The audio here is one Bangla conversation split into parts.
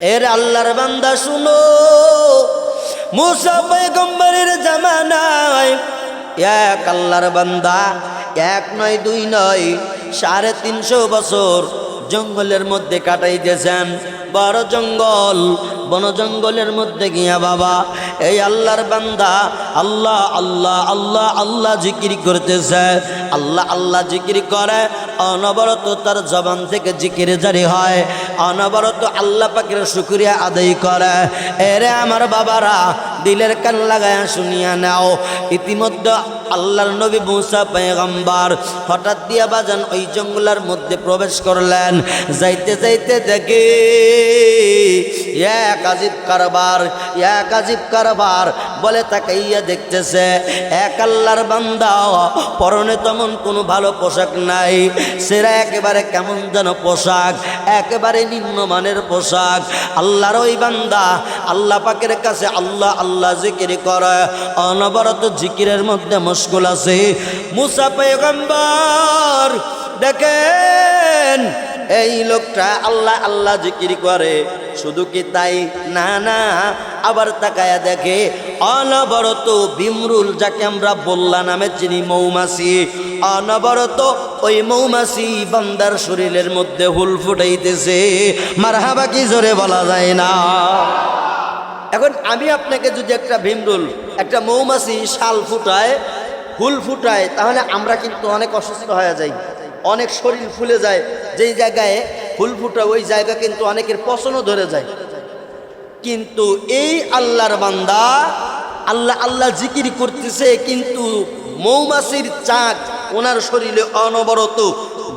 এর আল্লাহর বান্দা শুনো। মুসা পয়গম্বরের জামানায় এক আল্লাহর বান্দা, এক নয়, দুই নয়, সাড়ে তিনশো বছর জঙ্গলের মধ্যে কাটাইতেছেন। বড় জঙ্গল, বন জঙ্গলের মধ্যে গিয়া বাবা, এই আল্লাহর বান্দা আল্লাহ আল্লাহ আল্লাহ আল্লাহ জিকির করতেছে। আল্লাহ আল্লাহ জিকির করে অনবরত তার জবান থেকে জিকির জারি হয়। অনবরত আল্লাহ পাকের শুক্রিয়া আদায় করে। এরে আমার বাবারা, দিলের কান লাগায় শুনিয়া নাও। ইতিমধ্যে আল্লাহর নবী মুসা পেগম্বার হঠাৎ দিয়া বাজান ওই জঙ্গলার মধ্যে প্রবেশ করলেন। যাইতে যাইতে দেখে, এক আজিব কারবার, এক আজিব কারবার বলে তাকাইয়া দেখতেছে, এক আল্লাহর বান্দা, পরনে তেমন কোনো ভালো পোশাক নাই। সেরা একেবারে কেমন যেন পোশাক, একেবারে নিম্নমানের পোশাক। আল্লাহর ওই বান্দা, আল্লাহ পাকের কাছে আল্লাহ আল্লাহ জিকির করে। অনবরত জিকিরের মধ্যে মুশকুল আছে। মুসা পেগম্বর দেখেন, এই লোকটা আল্লাহ আল্লাহ জিকির করে। শুধু কি তাই? না না। আবার তাকায়া দেখে, অনবরত বিমরুল যাকে আমরা বললা নামে চিনি মৌমাছি, অনবরত ওই মৌমাছি বান্দার শরীরের মধ্যে হুল ফুটাইতেছে। মারহাবা কি জোরে বলা যায় না? এখন আমি আপনাকে যদি একটা ভীমরুল একটা মৌমাছি শাল ফুটায় ফুল ফুটায়, তাহলে আমরা কিন্তু অনেক অসুস্থ হয়ে যাই, অনেক শরীর ফুলে যায়। যেই জায়গায় ফুল ফুটা ওই জায়গা কিন্তু অনেকের পছনও ধরে যায়। কিন্তু এই আল্লাহর বান্দা, আল্লাহ আল্লাহ জিকির করতেছে, কিন্তু মৌমাছির চাক ওনার শরীরে অনবরত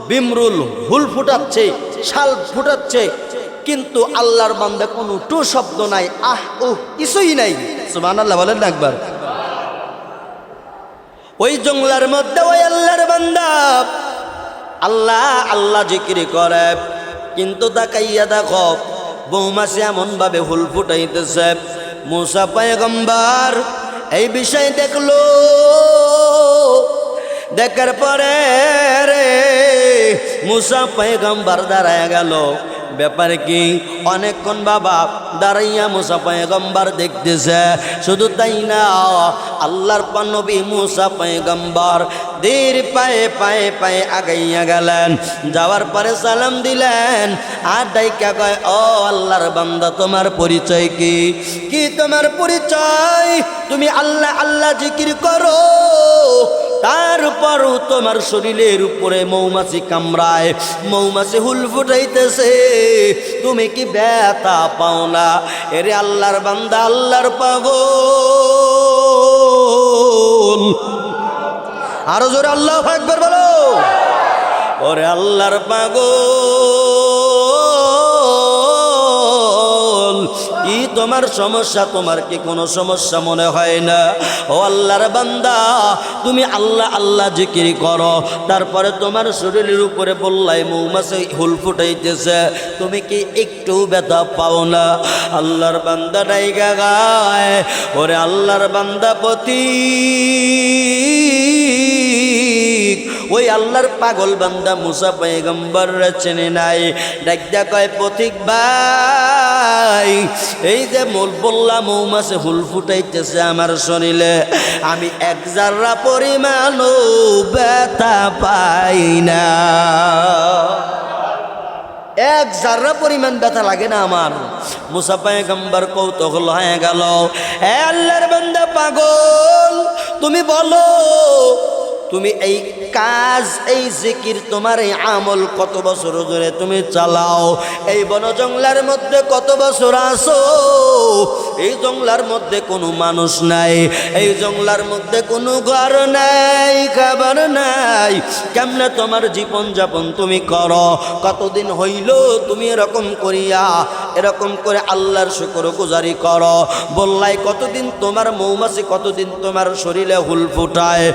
বিমরুল হুল ফুটাচ্ছে, শাল ফুটাচ্ছে। কিন্তু আল্লাহর বান্দা কোনো টু শব্দ নাই, আহ ও কিছুই নাই। সুবান আল্লাহ বলেন না একবার। ওই জঙ্গলার মধ্যে ওই আল্লাহর বান্দা, আল্লাহ আল্লাহ জিকির করে। কিন্তু তাকাইয়া দেখো এমন এমনভাবে হুল ফুটাইতেছে। মুসা পায়গম্বার, এই বিষয় দেখল। দেখার পরে রে, মুসা পায়গম্বার দাঁড়ায় গেল। ব্যাপারে কি? অনেকক্ষণ বাবা দাঁড়াইয়া মুসা পায়গম্বার দেখতেছে। শুধু তাই না, আল্লাহর পানবী মুসা পায়গম্বার দের পায়ে পায়ে পায়ে আগাইয়া গেলেন। যাওয়ার পরে সালাম দিলেন। আর ডাইকা কয়, ও আল্লাহর বান্দা, তোমার পরিচয় কি? কি তোমার পরিচয়? তুমি আল্লাহ আল্লাহ জিকির করো। তারপরও তোমার শরীরের উপরে মৌমাছি কামড়ায়, মৌমাছি হুল ফুটাইতেছে। তুমি কি ব্যথা পাও না? এরে আল্লাহর বান্দা, আল্লাহর পাগল। আরও জোরে আল্লাহ একবার বলো। ওরে আল্লাহর পাগল। তোমার সমস্যা, তোমার কি কোনো সমস্যা মনে হয় না? ও আল্লাহর বান্দা, তুমি আল্লাহ আল্লাহ জিকির করো। তারপরে তোমার শরীরের উপরে বললাই মৌমাছি হুল ফুটাইতেছে। তুমি কি একটু ব্যথা পাও না? আল্লাহর বান্দা ডাইগা গায়, ওরে আল্লাহর বান্দা পতি। ওই আল্লাহর পাগল বান্দা মুসা পেগম্বর চেনে নাই। ডাকদা কয়, পথিক ভাই, এই যে মোল বললা মৌমাছে হুল ফুটাইতেছে আমার শরীরে, আমি এক জাররা পরিমাণও ব্যথা পাই না। এক জাররা পরিমাণ ব্যথা লাগে না আমার। মুসা পায়গম্বর কৌতূহল হয়ে গেল এ আল্লাহর বান্দা পাগল, তুমি বলো, তুমি এই কাজ, এই জিকির তোমার এই আমল কত বছর ধরে তুমি চালাও? এই বন জঙ্গলার মধ্যে কত বছর আসো এই জঙ্গলার মধ্যে কোনো মানুষ নাই, এই জঙ্গলার মধ্যে কোনো ঘর নাই, খাবার নাই। কেমনে তোমার জীবন যাপন তুমি করো? কতদিন হইল তুমি এরকম করিয়া, এরকম করে আল্লাহর শুকর গুজারি করো? বললাই কতদিন তোমার মৌমাছি, কতদিন তোমার শরীরে হুল ফুটায়?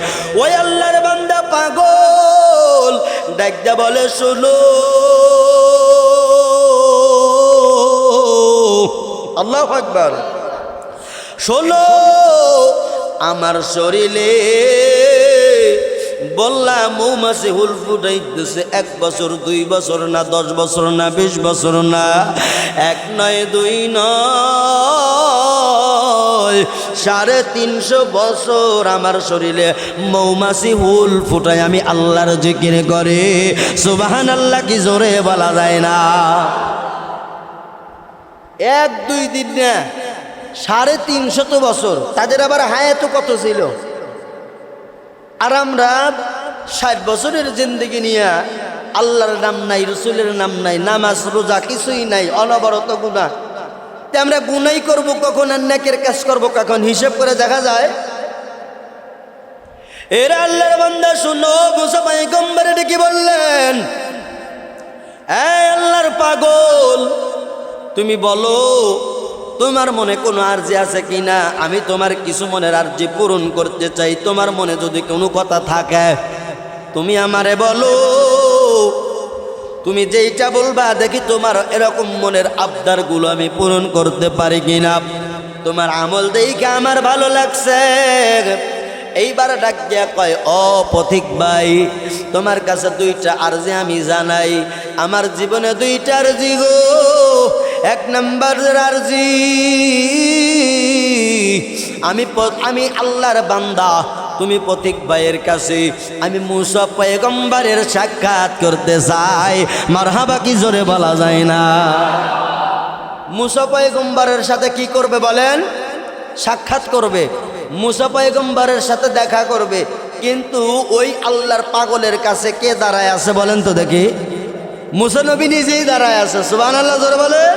ওই আল্লাহর বান্দা পাগল ডাকদা বলে, শুনো। আল্লাহ আকবার। শোনো, আমার শরীরে বললাম মৌমাছি হুল ফুটাইতেছে এক বছর, দুই বছর না, দশ বছর না, বিশ বছর না, এক নয়, দুই নয়। সাড়ে তিনশো বছর আমার শরীরে মৌমাছি হুল ফুটায় আমি আল্লাহর জিকির করে। সুবাহান আল্লাহ কি জোরে বলা যায় না। এক, দুই দিন না, সাড়ে তিনশত বছর। তাদের আবার হায়াত কত ছিল? আর আমরা ষাট বছরের জিন্দগি নিয়ে আল্লাহর নাম নাই, রসুলের নাম নাই, নামাজ, রোজা কিছুই নাই, অনবরত গুণা তে আমরা গুনাই করব, কখন আর নেকের কাজ করব, কখন হিসেব করে দেখা যায়। এরা আল্লাহর বান্দা, শুনো মুসা পাইগম্বরে ডেকে বললেন? আল্লাহর পাগল, তুমি বলো, তোমার মনে কোনো আর্জি আছে কি না? আমি তোমার কিছু মনের আর্জি পূরণ করতে চাই, তোমার মনে যদি কোনো কথা থাকে, তুমি আমারে বলো তুমি যেইটা বলবা, দেখি তোমার এরকম মনের আবদারগুলো আমি পূরণ করতে পারি কিনা। তোমার আমল দেখে আমার ভালো লাগছে। এইবার ডাক দিয়া কয়, ও পথিক ভাই, তোমার কাছে দুইটা আরজি আমি জানাই। আমার জীবনে দুইটা আরজি গো। এক নম্বর আরজি। আমি আমি আল্লাহর বান্দা তুমি পথিক ভাইয়ের কাছে আমি মুসা পয়গম্বরের সাক্ষাৎ করতে চাই। মারহাবা কি জোরে বলা যায় না? মুসা পয়গম্বরের সাথে কি করবে বলেন? সাক্ষাৎ করবে। মুসা পয়গম্বরের সাথে দেখা করবে। কিন্তু ওই আল্লাহর পাগলের কাছে কে দাঁড়ায় আছে বলেন তো দেখি। মুসানবী নিজেই দাঁড়ায় আছে সুবান আল্লাহ জোরে বলেন।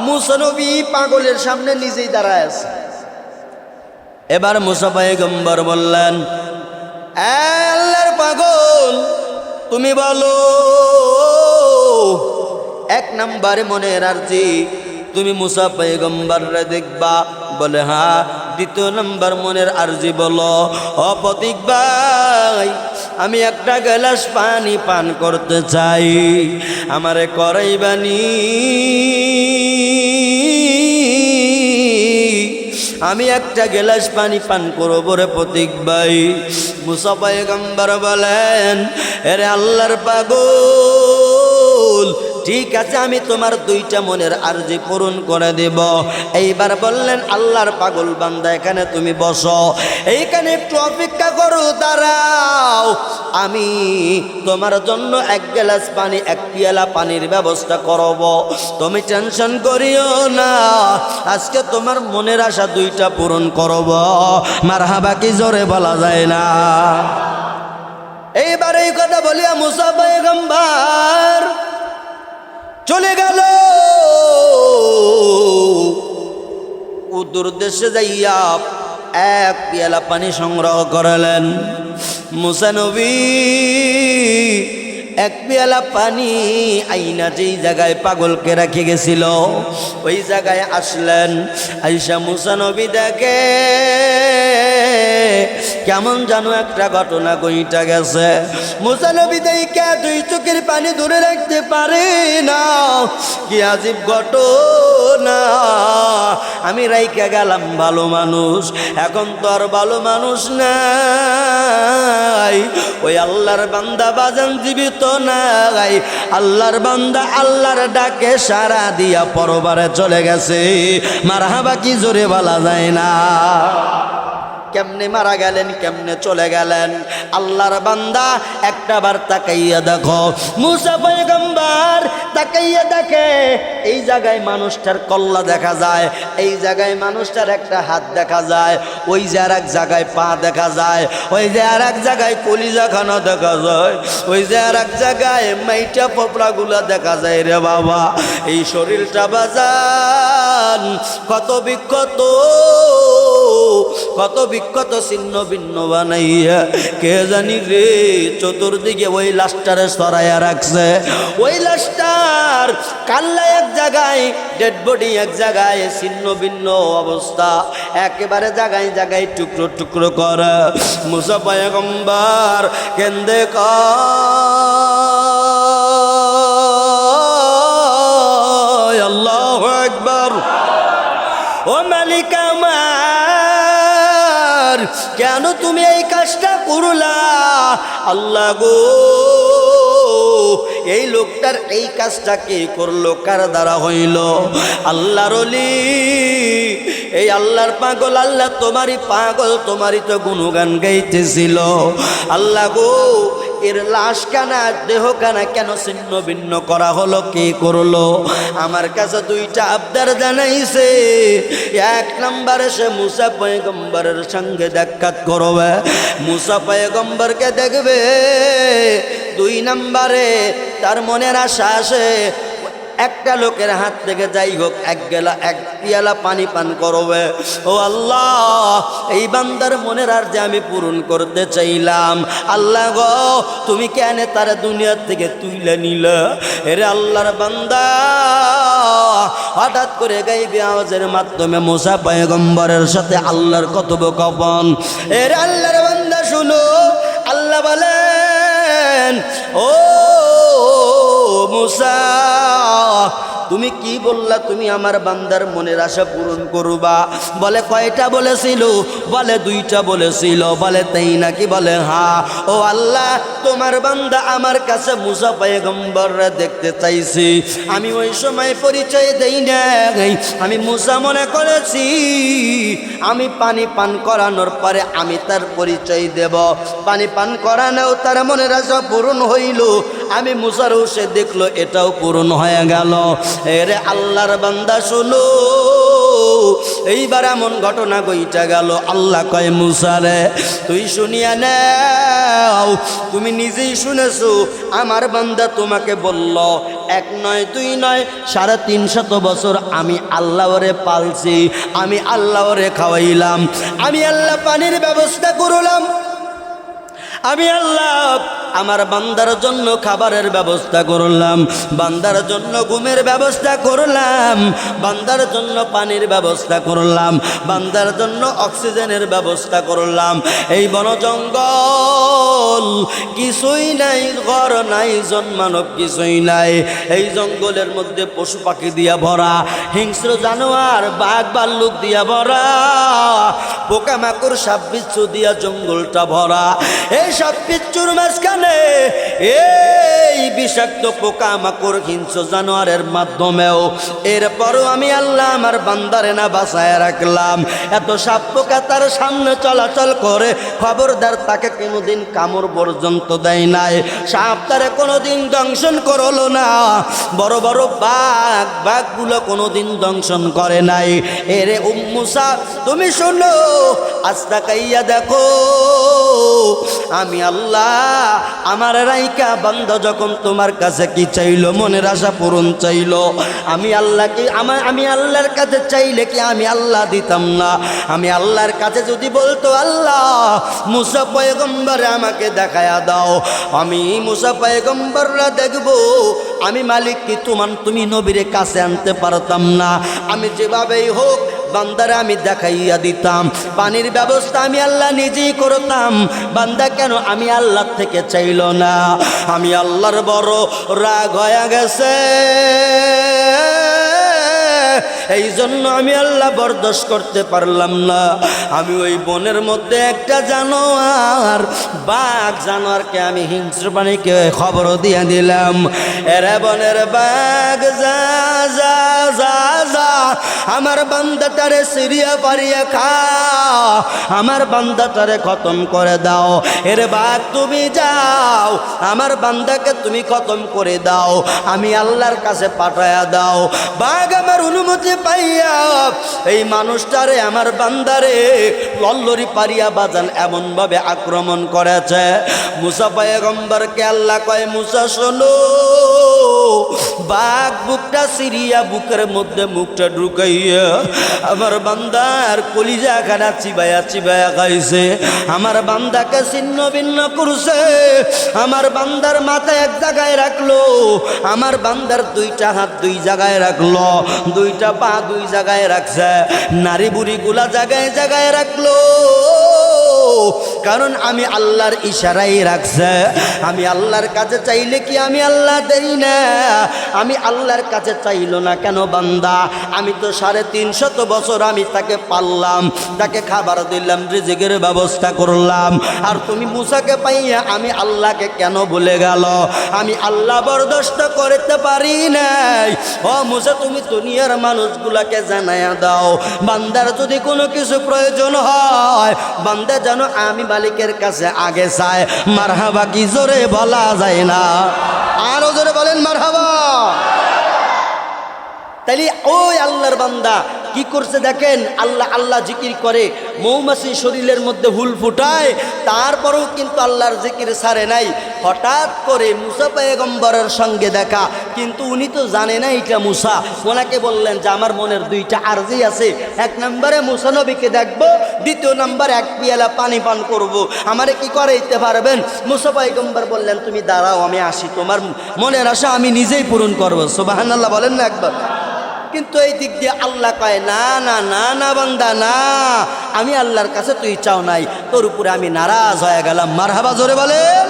মুসানবী পাগলের সামনে নিজেই দাঁড়ায় আছে। এবার মুসা গম্বর বললেন, "এ আল্লাহর পাগল, তুমি বলো, এক নম্বরে মনের আরজি তুমি মুসা পয়গম্বররে দেখবা? বলে হ্যাঁ দ্বিতীয় নম্বর মনের আরজি বলো অপতিক ভাই, আমি একটা গ্লাস পানি পান করতে চাই, আমারে করাইবানি। আমি একটা গ্লাস পানি পান করব রে প্রতীক ভাই। মুসাফাই গাম্বার বলেন, এরে আল্লাহর পাগল, ঠিক আছে, আমি তোমার দুইটা মনের আর্জি পূরণ করে দেব। এইবার বললেন, আল্লাহর পাগল বান্দা, এখানে তুমি বসো। এইখানে একটু করো দাঁড়াও। আমি তোমার জন্য এক গ্লাস পানি, এক পিয়ালা পানির ব্যবস্থা করব। তুমি টেনশন করিও না। আজকে তোমার মনের আশা দুইটা পূরণ করব। মারহাবা কি জোরে বলা যায় না। এইবার এই কথা বলিয়া মুসা পয়গম্বর চলে গেল। উত্তর দেশে যাইয়া এক পিয়ালা পানি সংগ্রহ করালেন। মুসানবী এক পেয়ালা পানি আইনা যেই জায়গায় পাগলকে রাখে গেছিল, ওই জায়গায় আসলেন। আইসা মুসানবী দেখে কেমন জানো একটা ঘটনা গইটা গেছে। মুসানবী দেখে দুই চোখের পানি দূরে রাখতে পারে না। কি আজীব ঘটনা। আমি রাইকা গেলাম ভালো মানুষ, এখন তো আর ভালো মানুষ নাই। ওই আল্লাহর বান্দা বাজান জীবিত নাই। আল্লাহর বান্দা আল্লাহর ডাকে সারা দিয়া পরবারে চলে গেছে। মারহাবা কি জোরে বলা যায় না। কেমনে মারা গেলেন, কেমনে চলে গেলেন? আল্লাহর বান্দা একটা বার তাকাইয়া দেখো। মুসা পয়গম্বর তাকাইয়া দেখে, এই জায়গায় মানুষটার কল্লা দেখা যায়, এই জায়গায় মানুষটার একটা হাত দেখা যায়, ওই যে আর এক জায়গায় পা দেখা যায়, ওই যে আর এক জায়গায় কলিজাখানা দেখা যায়, ওই যে আর এক জায়গায় মাইটা পোপড়াগুলা দেখা যায় রে বাবা। এই শরীরটা বাজান, কত বিক্ষত কত বিক্ষত ছিন্ন ভিন্ন বানাইয়া, কে জানি রে, চতুর্দিকে ওই লাশটারে সরাইয়া রাখছে। ওই লাশটার কাল্লা এক জায়গায়, ডেড বডি এক জায়গায়, ছিন্ন ভিন্ন অবস্থা। একেবারে জায়গায় জায়গায় টুকরো টুকরো করে। মুসা পয়গম্বর কেন্দে কয় কেন তুমি এই কাজটা করলা? আল্লাহ গো, এই লোকটার এই কাজটা কে করল? কার দ্বারা হইল? আল্লাহর এই আল্লাহর পাগল, আল্লাহ তোমারই পাগল, তোমারই তো গুণগান গাইতেছিল। আল্লাহ গো এর লাশ কানা, দেহ কানা কেন ছিন্ন ভিন্ন করা হলো, কে করল? আমার কাছে দুইটা আবদার জানাইছে। এক নম্বরে সে মুসা পয়গম্বরের সঙ্গে দেখাত করবে। মুসা পয়গম্বরকে দেখবে। দুই নম্বরে তার মনের আশা আসে একটা লোকের হাত থেকে যাই হোক, এক গেলা, এক পিয়ালা পানি পান করবে। ও আল্লাহ, এই বান্দার মনের আর যে আমি পূরণ করতে চাইলাম। আল্লাহ গো, তুমি কেন তার দুনিয়ার থেকে তুইলে নিল? এরে আল্লাহর বান্দা, হঠাৎ করে গাইবে আওয়াজের মাধ্যমে মোসা পয়গম্বরের সাথে আল্লাহর কথোপকথন। এরে আল্লাহর বান্দা, শুনো, আল্লাহ বলেন, ও মুসা, তুমি কি বললা তুমি আমার বান্দার মনের আশা পূরণ করবা? বলে কয়টা বলেছিল? বলে দুইটা বলেছিল, বলে তাই নাকি? বলে হা, ও আল্লাহ, তোমার বান্দা আমার কাছে মুসা পয়গম্বররা দেখতে চাইছি। আমি ওই সময় পরিচয় দেই নাই। আমি মুসা মনে করেছি, আমি পানি পান করানোর পরে আমি তার পরিচয় দেব। পানি পান করানোও তার মনের আশা পূরণ হইল। আমি মুসারও সে দেখল এটাও পূরণ হয়ে গেল। এরে আল্লাহর বান্দা শুনো, এইবার এমন ঘটনা গইটা গেল। আল্লাহ কয় মুসারে তুই শুনিয়া নাও, তুমি নিজেই শুনেছো, আমার বান্দা তোমাকে বলল, এক নয়, দুই নয়, সাড়ে তিন শত বছর আমি আল্লাহরে পালছি, আমি আল্লাহরে খাওয়াইলাম, আমি আল্লাহ পানির ব্যবস্থা করলাম, আমি আল্লাহ আমার বান্দার জন্য খাবারের ব্যবস্থা করলাম, বান্দার জন্য ঘুমের ব্যবস্থা করলাম, বান্দার জন্য পানির ব্যবস্থা করলাম, বান্দার জন্য অক্সিজেনের ব্যবস্থা করলাম। এই বন জঙ্গল কিছুই নাই, ঘর নাই, জন্মানব কিছুই নাই। এই জঙ্গলের মধ্যে পশু পাখি দিয়া ভরা, হিংস্র জানোয়ার, বাঘ বাল্লুক দিয়া ভরা, পোকামাকড় সাপ বিচ্ছু দিয়া জঙ্গলটা ভরা। এই সাপ বিচ্ছুর মাঝখানে এই বিষাক্ত পোকা পোকামাকড় হিংস্র জানোয়ারের মাধ্যমেও। এরপরও আমি আল্লাহ আমার বান্দারে না বাসায় রাখলাম। এত সাপ পোকা তার সামনে চলাচল করে, খবরদার তাকে কোনোদিন কামড় পর্যন্ত দেয় নাই। সাপ তারে কোনোদিন দংশন করল না। বড় বড় বাঘ, বাঘগুলো কোনোদিন দংশন করে নাই। এরে উম্মুসা তুমি শোনো আস্তা কাইয়া দেখো, আমি আল্লাহ আমার রাইকা বান্ধ যখন তোমার কাছে কি চাইলো, মনের আশা পূরণ চাইলো, আমি আল্লাহ কি আমার আমি আল্লাহর কাছে চাইলে কি আমি আল্লাহ দিতাম না? আমি আল্লাহর কাছে যদি বলতো, আল্লাহ, মুসা পয়গম্বরে আমাকে দেখায়া দাও। আমি মুসা পয়গম্বররা দেখব, আমি মালিক কি তোমার তুমি নবীরে কাছে আনতে পারতাম না। আমি যেভাবেই হোক বান্দারে আমি দেখাইয়া দিতাম। পানির ব্যবস্থা আমি আল্লাহ নিজেই করতাম। বান্দা কেন আমি আল্লাহ থেকে চাইল না? আমি আল্লাহর বড় রাগ হয়ে গেছে। এই জন্য আমি আল্লাহ বরদাস্ত করতে পারলাম না। আমি ওই বনের মধ্যে একটা জানোয়ার, বাঘ জানোয়ারকে আমি হিংস্র প্রাণীকে খবর দিয়ে দিলাম। এরা বনের বাঘ, যা যা যা যা, আমার বান্দাটারে সিরিয়া পারিয়া খা আমার বান্দাটারে খতম করে দাও। এর বাঘ, তুমি যাও, আমার বান্দাকে তুমি খতম করে দাও। আমি আল্লাহর কাছে পাঠায়া দাও। বাঘ, আমার অনুমতি পাইয়া, এই মানুষটারে আমার বান্দারে লল্লরি পারিয়া বাজান এমনভাবে আক্রমণ করেছে। মুসা পায়গম্বরকে আল্লাহ কয়, মুসা, শোনো, বাঘ বুকটা সিরিয়া, বুকের মধ্যে মুখটা ঢুকাইয়া আমার বান্দার কলিজা খানা চিবায়া চিবায়া খাইছে। আমার বান্দাকে ছিন্ন ভিন্ন করছে। আমার বান্দার মাথা এক জায়গায় রাখল, আমার বান্দার দুইটা হাত দুই জায়গায় রাখল, দুইটা পা দুই জায়গায় রাখছে নারী বুড়ি গুলা জায়গায় জায়গায় রাখল। কারণ আমি আল্লাহর ইশারাই রাখছে। আমি আল্লাহর কাছে চাইলে কি আমি আল্লাহ দেই না? আমি আল্লাহর কাছে চাইলো না কেন বান্দা? আমি তো সাড়ে তিনশত বছর আমি তাকে পাললাম, তাকে খাবার দিলাম, রিজিকের ব্যবস্থা করলাম। আর তুমি মুসাকে পাইয়া আমি আল্লাহকে কেন বলে গেল? আমি আল্লাহ বরদস্ত করতে পারি নাই। ও মুসা, তুমি দুনিয়ার মানুষগুলাকে জানাইয়া দাও। বান্দার যদি কোনো কিছু প্রয়োজন হয়, বান্দা যেন আমি মালিকের কাছে আগে চায় মারহাবা কি জোরে বলা যায় না? আরও জোরে বলেন, মারহাবা। তাইলে ওই আল্লাহর বান্দা কি করছে দেখেন? আল্লাহ আল্লাহ জিকির করে। মৌমাছি শরীরের মধ্যে হুল ফুটায়, তারপরেও কিন্তু আল্লাহর জিকির সারে নাই। হঠাৎ করে মুসা পেগম্বরের সঙ্গে দেখা, কিন্তু উনি তো জানে না এটা মুসা। ওনাকে বললেন যে, আমার মনের দুইটা আর্জি আছে। এক নম্বরে মুসা নবীকে দেখব, দ্বিতীয় নম্বর এক পিয়ালা পানি পান করব। আমারে কি করাইতে পারবেন? মুসা পেগম্বর বললেন, তুমি দাঁড়াও, আমি আসি। তোমার মনের আশা আমি নিজেই পূরণ করব। সোবাহান আল্লাহ বলেন না একবার। কিন্তু এই দিক দিয়ে আল্লাহ কয়, না না না না বান্দা, না। আমি আল্লাহর কাছে তুই চাও নাই। তোর উপরে আমি নারাজ হয়ে গেলাম। মারহাবা জোরে বলেন।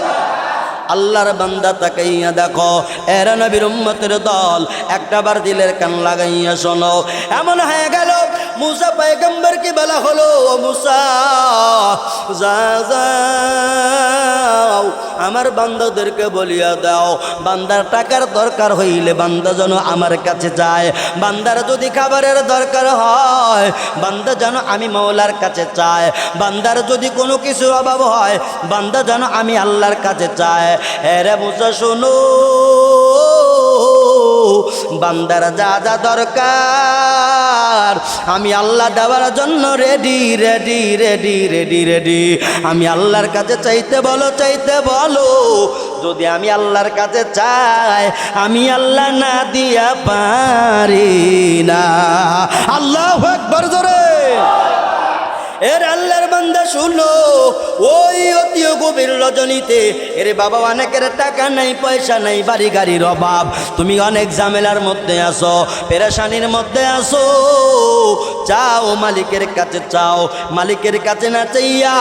আল্লাহর বান্দা তাকাইয়া দেখো, এরা নবীর উম্মতের দল একটা বার দিলের কান লাগাইয়া শোনো। এমন হয়ে গেল মুসা পায়গম্বরকে বলা হলো মুসা, যা যাও আমার বান্দাদেরকে বলিয়া দাও। বান্দার টাকার দরকার হইলে বান্দা যেন আমার কাছে যায়। বান্দার যদি খাবারের দরকার হয়, বান্দা যেন আমি মৌলার কাছে চায় বান্দার যদি কোনো কিছু অভাব হয়, বান্দা যেন আমি আল্লাহর কাছে চায় এরে মুসা, শোনো। বান্দার যা যা দরকার, আমি আল্লাহ দেওয়ার জন্য ready ready ready ready ready আমি আল্লাহর কাছে চাইতে বলো চাইতে বলো, যদি আমি আল্লাহর কাছে চাই, আমি আল্লাহ না দিয়া পারি না। আল্লাহ একবার জোরে। এর আল্লাহর বান্দা শুনো, ওই অতি গভীর রজনীতে। এর বাবা, অনেকের টাকা নাই, পয়সা নাই, বাড়ি গাড়ির অভাব। তুমি অনেক ঝামেলার মধ্যে আসো পেরেশানির মধ্যে আসো চাও, মালিকের কাছে চাও, মালিকের কাছে না চাইয়া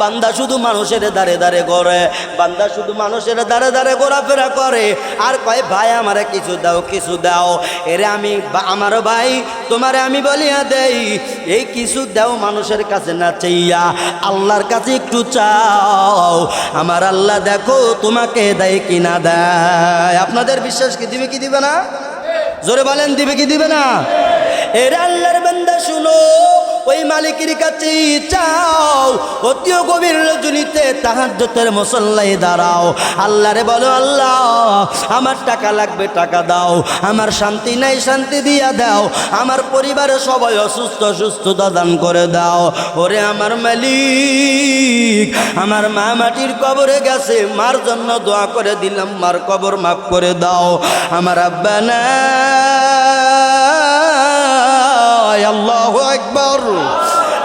বান্দা শুধু মানুষের দারে দাঁড়ে করে বান্দা শুধু মানুষের দাঁড়ে দাঁড়ে ঘোরাফেরা করে। আর কয়, ভাই, আমারে কিছু দাও কিছু দাও। এরে আমি আমার ভাই, তোমারে আমি বলিয়া দেই, এই কিছু দাও, মানুষের কাছে না চাইয়া। আল্লাহর কাছে একটু চাও। আমার আল্লাহ দেখো তোমাকে দেয় কি না দেয়। আপনাদের বিশ্বাস কি, দিবে কি, দিবে না? জোরে বলেন, দিবে কি, দিবে না? এর আল্লাহর বান্দা শুনো, ওই মালিকের কাছে চাও অতিও গভীর রজনীতে তাহাজ্জতের মুসল্লাই দাঁড়াও। আল্লাহরে বলো, আল্লাহ, আমার টাকা লাগবে, টাকা দাও, আমার শান্তি নাই, শান্তি দিয়া দাও, আমার পরিবারের সবাই অসুস্থ সুস্থতা দান করে দাও। ওরে আমার মালিক, আমার মা মাটির কবরে গেছে, মার জন্য দোয়া করে দিলাম, মার কবর মাফ করে দাও। আমার আব্বা না আল্লাহ একবার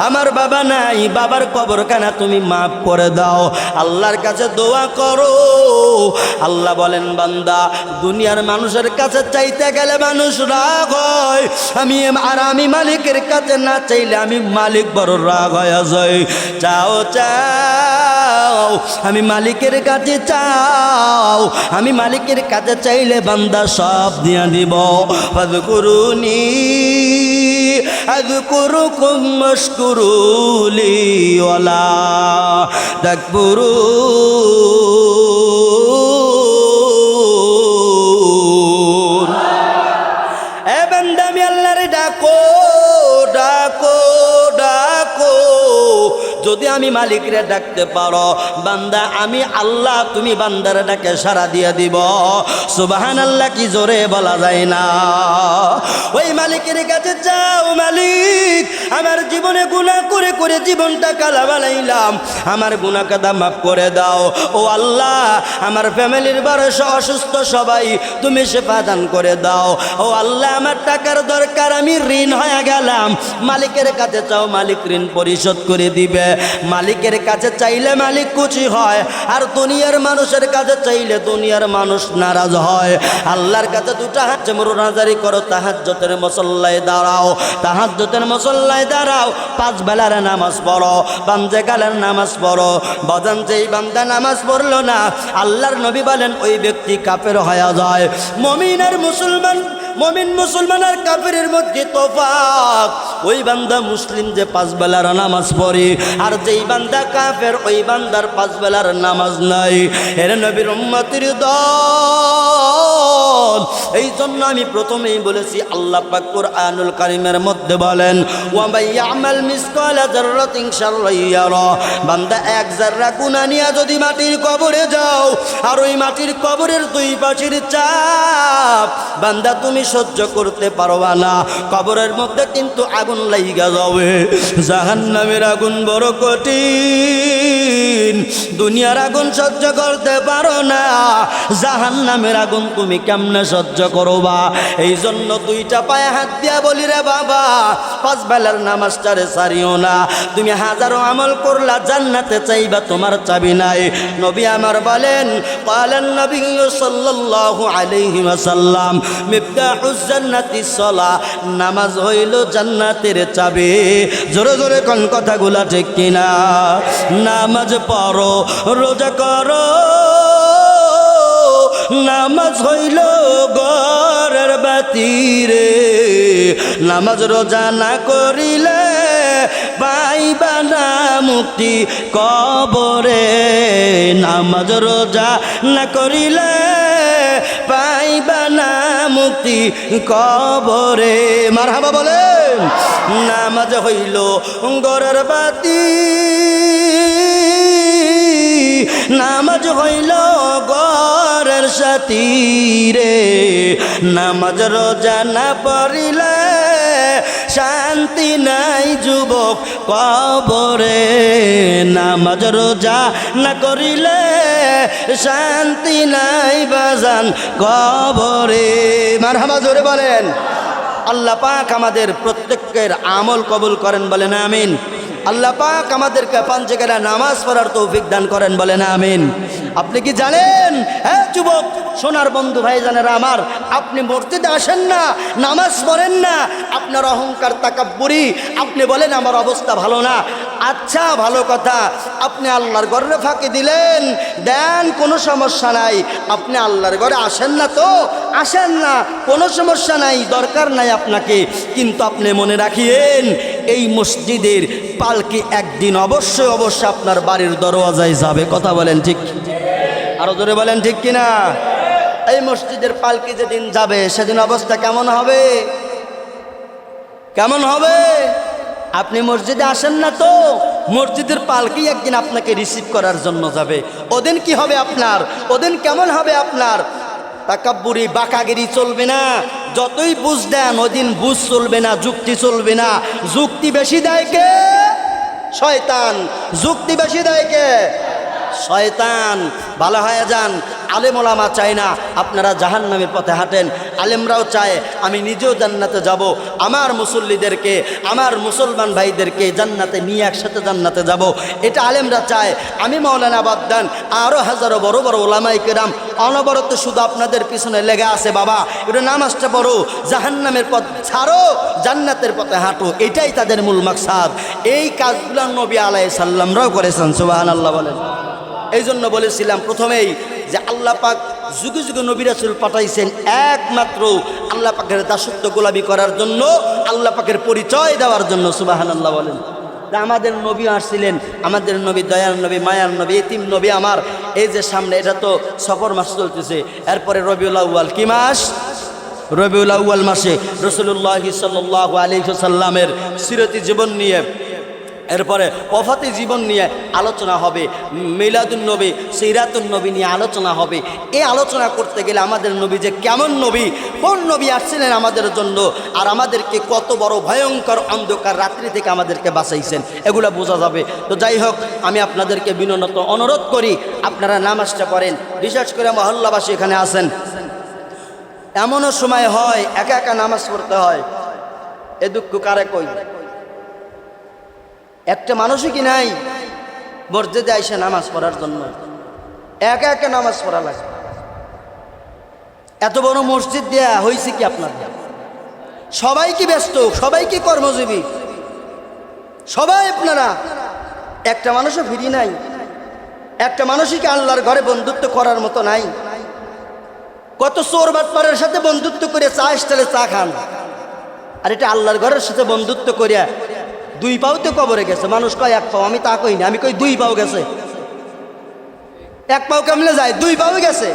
আমার বাবা নাই, বাবার কবর কবরখানা তুমি মাফ করে দাও। আল্লাহর কাছে দোয়া করো। আল্লাহ বলেন, বান্দা, দুনিয়ার মানুষের কাছে চাইতে গেলে মানুষ রাগ হয়। আমি আর আমি মালিকের কাছে না চাইলে আমি মালিক বড় রাগ হয়ে যাই। চাও চাও, আমি মালিকের কাছে চাও। আমি মালিকের কাছে চাইলে বান্দা সব দিয়া দিব করুনি أذكركم واشكروا لي ولا تكفرون যদি আমি মালিকরে ডাকতে পারো, বান্দা, আমি আল্লাহ, তুমি বান্দার ডাকে সারা দিয়ে দিব। সুবাহান আল্লাহ কি জোরে বলা যায় না। ওই মালিকের কাছে যাও মালিক, আমার জীবনে গুণা করে করে জীবনটা কালা বানাইলাম। আমার গুণা কাদা মাফ করে দাও। ও আল্লাহ, আমার ফ্যামিলির বয়স অসুস্থ সবাই, তুমি সেবা দান করে দাও। ও আল্লাহ, আমার টাকার দরকার, আমি ঋণ হয়ে গেলাম। মালিকের কাছে চাও, মালিক ঋণ পরিশোধ করে দিবে। মালিকের কাছে চাইলে মালিক খুশি হয়, আর দুনিয়ার মানুষের কাছে চাইলে দুনিয়ার মানুষ নারাজ হয়। আল্লাহর কাছে দুটা হাত মরুনাজারি করো তাহাজ্জতের মসল্লায় দাঁড়াও তাহাজ্জতের মসল্লায় দাঁড়াও, পাঁচ বেলার নামাজ পড়ো বান্দে কালের নামাজ পড়ো বদান যেই বান্দা নামাজ পড়ল না, আল্লাহর নবী বলেন, ওই ব্যক্তি কাপের হয়ে যায়। মমিন আর মুসলমান মমিন মুসলমান আর কাফেরের মধ্যে তোফাক ওই বান্দা মুসলিম যে পাঁচ বেলার নামাজ পড়ে, আর যেই বান্দা কাফের, ওই বান্দার পাঁচ বেলার নামাজ নাই। এর নবীর উম্মতির দল। এই জন্য আমি প্রথমেই বলেছি, আল্লাহ পাক কুরআনুল কারীমের মধ্যে বলেন ওয়া মাই ইয়ামাল মিসকালা যাররাতিন শাররান ইয়ারা। বান্দা এক জাররা গুনাহ নিয়ে যদি মাটির কবরে যাও, আর ওই মাটির কবরের দুই পাশের চাপ, বান্দা তুমি সহ্য করতে পারবা না কবরের মধ্যে কিন্তু আগুন লাইগা যাবে জাহান্নামের আগুন বড় কঠিন দুনিয়ার আগুন সহ্য করতে পারো না জাহান্নামের আগুন তুমি কেমনে সহ্য করবা এই জন্য দুইটা পায়ে হাত দিয়া বলি রে বাবা পাঁচ বেলার নামাজটারে সারিও না তুমি হাজারো আমল করলা জান্নাতে চাইবা তোমার চাবি নাই নবী আমার বলেন قالن নবী সাল্লাল্লাহু আলাইহি ওয়াসাল্লাম জান্নাতি সলা, নামাজ হইল জান্নাতের চাবি। জোরে জোরে কোন কথাগুলা ঠিক কিনা? নামাজ পড়ো, রোজা করো। নামাজ হইল গরের বাতিরে। নামাজ রোজা না করিলে পাইবা না মুক্তি কবরে। নামাজ রোজা না করিলে মুক্তি কবরে। মারহাবা বলেন, নামাজ হইল গরের বাতি। নামাজ হইল গরের সাথী রে নামাজ রোজা না পড়িলে শান্তি নাই যুবক কবরে। নামাজ রোজা না করিলে শান্তি নাই বাজান কবরে। মার জোরে বলেন। আল্লাহ পাক আমাদের প্রত্যেকের আমল কবুল করেন, বলেন আমিন। আল্লাহ পাক আমাদেরকে জায়গায় নামাজ পড়ার তৌফিক দান করেন, বলেন আমিন। আপনি কি জানেন? হ্যাঁ যুবক, সোনার বন্ধু ভাই জানেরা আমার, আপনি মসজিদে আসেন না, নামাজ পড়েন না, আপনার অহংকার তাকাব্বুরি, আপনি বলেন আমার অবস্থা ভালো না। আচ্ছা ভালো কথা, আপনি আল্লাহর ঘরে ফাঁকি দিলেন, দেন কোনো সমস্যা নাই, আপনি আল্লাহর ঘরে আসেন না তো, আসেন না, কোনো সমস্যা নাই, দরকার নাই আপনাকে, কিন্তু আপনি মনে রাখিয়েন এই মসজিদের পালকি একদিন অবশ্যই অবশ্যই আপনার বাড়ির দরওয়াজায় যাবে। কথা বলেন ঠিক আরও জোরে বলেন ঠিক কিনা? এই মসজিদের পালকি যেদিন যাবে, সেদিন অবস্থা কেমন হবে? কেমন হবে? আপনি মসজিদে আসেন না তো? মসজিদের পালকি একদিন আপনাকে রিসিভ করার জন্য যাবে। ওদিন কি হবে আপনার? ওদিন কেমন হবে আপনার? তাকাব্বুরি বাকাগিরি চলবে না। যতই বুঝ দেন, ওদিন বুঝ চলবে না, যুক্তি চলবে না। যুক্তি বেশি দেয় কে? শয়তান। যুক্তি বেশি দেয় কে? শয়তান, ভালো হয়ে যান। আলেম ওলামা চায় না, আপনারা জাহান নামের পথে হাঁটেন। আলেমরাও চায়, আমি নিজেও জান্নাতে যাব, আমার মুসল্লিদেরকে, আমার মুসলমান ভাইদেরকে জান্নাতে নিয়ে একসাথে জান্নাতে যাব। এটা আলেমরা চায়। আমি মৌলানা বাদ্দান আরও হাজারো বড় বড় ওলামাই কেরাম, অনবরত শুধু আপনাদের পিছনে লেগে আছে, বাবা। এটা নামাজটা পড়ো, জাহান্নামের পথ ছাড়ো, জান্নাতের পথে হাঁটো। এটাই তাদের মূল মাকসাদ। এই কাজগুলো নবী আলাই সাল্লামরাও করেছেন সুবাহান আল্লাহ বলেন। এই জন্য বলেছিলাম প্রথমেই যে আল্লাহ পাক যুগে যুগে নবী রাসুল পাঠাইছেন একমাত্র আল্লাহ পাকের দাসত্ব গোলামি করার জন্য, আল্লাহ পাকের পরিচয় দেওয়ার জন্য সুবাহান আল্লাহ বলেন আমাদের নবী আসছিলেন, আমাদের নবী দয়ার নবী, মায়ার নবী, এতিম নবী আমার। এই যে সামনে এটা তো সফর মাস চলতেছে, এরপরে রবিউল আউ্য়াল কি মাস? রবিউল আউ্য়াল মাসে রসুল্লাহ সাল্লাহ আলিহাল্লামের সিরতি জীবন নিয়ে এরপরে ওফাতে জীবন নিয়ে আলোচনা হবে মিলাদুল নবী সিরাতুল নবী নিয়ে আলোচনা হবে। এই আলোচনা করতে গেলে আমাদের নবী যে কেমন নবী, কোন নবী আসছিলেন আমাদের জন্য, আর আমাদেরকে কত বড় ভয়ঙ্কর অন্ধকার রাত্রি থেকে আমাদেরকে বাঁচাইছেন, এগুলো বোঝা যাবে। তো যাই হোক, আমি আপনাদেরকে বিনত অনুরোধ করি, আপনারা নামাজটা পড়েন। বিশেষ করে মহল্লাবাসী এখানে আসেন এমনও সময় হয়, একা একা নামাজ পড়তে হয়। এ দুঃখ কারে কই? একটা মানুষই কি নাই? মসজিদে আইসে নামাজ পড়ার জন্য। একা একা নামাজ পড়া লাগে। এত বড় মসজিদ দেয়া হয়েছে কি আপনার? সবাই কি ব্যস্ত? সবাই কি কর্মজীবী? সবাই আপনারা? একটা মানুষও ফিরি নাই। একটা মানুষই কি আল্লাহর ঘরে বন্ধুত্ব করার মতো নাই? কত চোর বাটপারের সাথে বন্ধুত্ব করে চা স্টাইলে চা খান। আর এটা আল্লাহর ঘরের সাথে বন্ধুত্ব করিয়া দুই পাও তো কবরে গেছে। মানুষ কয়, এক পাও, আমি তা কই না আমি কই, দুই পাও গেছে। এক পাও কেমনে যায়? দুই পাও গেছে।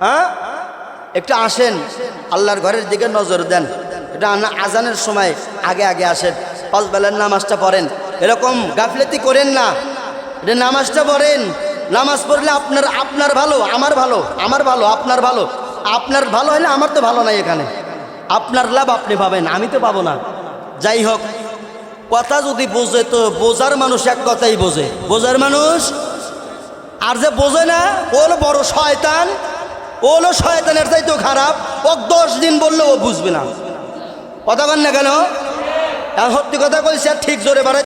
হ্যাঁ? একটু আসেন। আল্লাহর ঘরের দিকে নজর দেন। এটা আজানের সময় আগে আগে আসেন। পাঁচ বেলার নামাজটা পড়েন। এরকম গাফলেতি করেন না। এটা নামাজটা পড়েন। নামাজ পড়লে আপনার আপনার ভালো, আমার ভালো আমার ভালো, আপনার ভালো। আপনার ভালো হলে আমার তো ভালো নাই এখানে। আপনার লাভ আপনি পাবেন, আমি তো পাবো না। যাই হোক, কথা যদি বোঝে তো বোঝার মানুষ এক কথাই বোঝে। বোঝার মানুষ, আর যে বোঝে না, ও হলো বড় শয়তান ওলো শয়তানের চাইতেও খারাপ, ও দশ দিন বললে ও বুঝবে না। কথা বল না কেন? সত্যি কথা কইছে ঠিক জোরে বাড়াই